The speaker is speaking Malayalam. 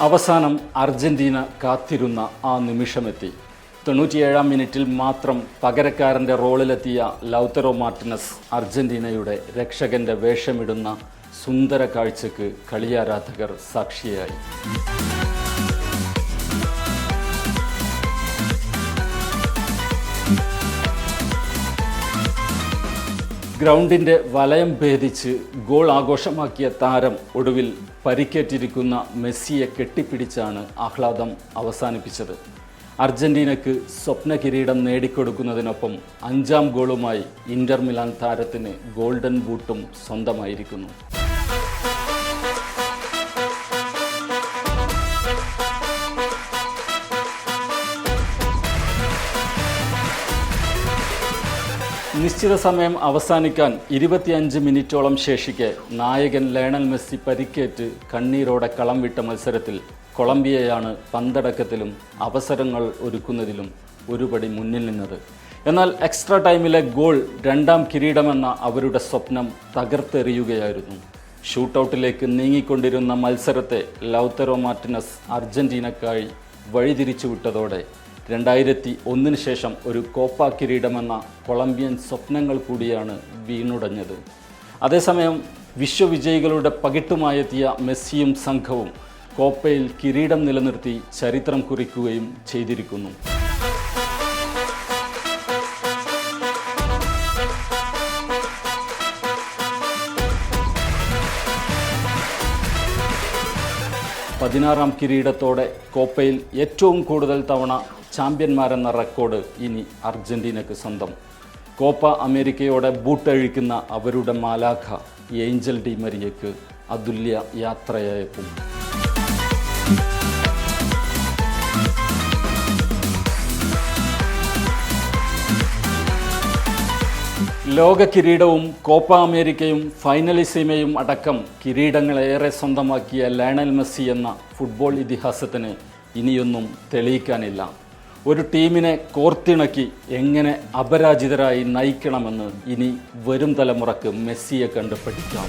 അവസാനം അർജന്റീന കാത്തിരുന്ന ആ നിമിഷമെത്തി. തൊണ്ണൂറ്റിയേഴാം മിനിറ്റിൽ മാത്രം പകരക്കാരന്റെ റോളിലെത്തിയ ലൗത്തറോ മാർട്ടിനസ് അർജന്റീനയുടെ രക്ഷകന്റെ വേഷമിടുന്ന സുന്ദര കാഴ്ചക്ക് കളിയാരാധകർ സാക്ഷിയായി. ഗ്രൗണ്ടിന്റെ വലയം ഭേദിച്ച് ഗോൾ ആഘോഷമാക്കിയ താരം ഒടുവിൽ പരിക്കേറ്റിരിക്കുന്ന മെസ്സിയെ കെട്ടിപ്പിടിച്ചാണ് ആഹ്ലാദം അവസാനിപ്പിച്ചത്. അർജന്റീനയ്ക്ക് സ്വപ്ന കിരീടം നേടിക്കൊടുക്കുന്നതിനൊപ്പം അഞ്ചാം ഗോളുമായി ഇന്റർ മിലാൻ താരത്തിന് ഗോൾഡൻ ബൂട്ടും സ്വന്തമായിരിക്കുന്നു. നിശ്ചിത സമയം അവസാനിക്കാൻ ഇരുപത്തിയഞ്ച് മിനിറ്റോളം ശേഷിക്കെ നായകൻ ലയണൽ മെസ്സി പരിക്കേറ്റ് കണ്ണീരോടെ കളം വിട്ട മത്സരത്തിൽ കൊളംബിയയാണ് പന്തടക്കത്തിലും അവസരങ്ങൾ ഒരുക്കുന്നതിലും ഒരുപടി മുന്നിൽ നിന്നത്. എന്നാൽ എക്സ്ട്രാ ടൈമിലെ ഗോൾ രണ്ടാം കിരീടമെന്ന അവരുടെ സ്വപ്നം തകർത്തെറിയുകയായിരുന്നു. ഷൂട്ടൗട്ടിലേക്ക് നീങ്ങിക്കൊണ്ടിരുന്ന മത്സരത്തെ ലൗത്തറോ മാർട്ടിനസ് അർജന്റീനക്കായി വഴിതിരിച്ചുവിട്ടതോടെ രണ്ടായിരത്തി ഒന്നിന് ശേഷം ഒരു കോപ്പ കിരീടമെന്ന കൊളംബിയൻ സ്വപ്നങ്ങൾ കൂടിയാണ് വീണുടഞ്ഞത്. അതേസമയം വിശ്വവിജയികളുടെ പകിട്ടുമായെത്തിയ മെസ്സിയും സംഘവും കോപ്പയിൽ കിരീടം നിലനിർത്തി ചരിത്രം കുറിക്കുകയും ചെയ്തിരിക്കുന്നു. പതിനാറാം കിരീടത്തോടെ കോപ്പയിൽ ഏറ്റവും കൂടുതൽ തവണ ചാമ്പ്യന്മാരെന്ന റെക്കോർഡ് ഇനി അർജന്റീനക്ക് സ്വന്തം. കോപ്പ അമേരിക്കയോടെ ബൂട്ടഴിക്കുന്ന അവരുടെ മാലാഖ ഏഞ്ചൽ ഡി മരിയക്ക് അതുല്യ യാത്രയായപ്പോൾ. ലോക കിരീടവും കോപ്പ അമേരിക്കയും ഫൈനലിസീമയും അടക്കം കിരീടങ്ങളേറെ സ്വന്തമാക്കിയ ലയണൽ മെസ്സി എന്ന ഫുട്ബോൾ ഇതിഹാസത്തിന് ഇനിയൊന്നും തെളിയിക്കാനില്ല. ഒരു ടീമിനെ കോർത്തിണക്കി എങ്ങനെ അപരാജിതരായി നയിക്കണമെന്ന് ഇനി വരും തലമുറയ്ക്ക് മെസ്സിയെ കണ്ട് പഠിക്കാം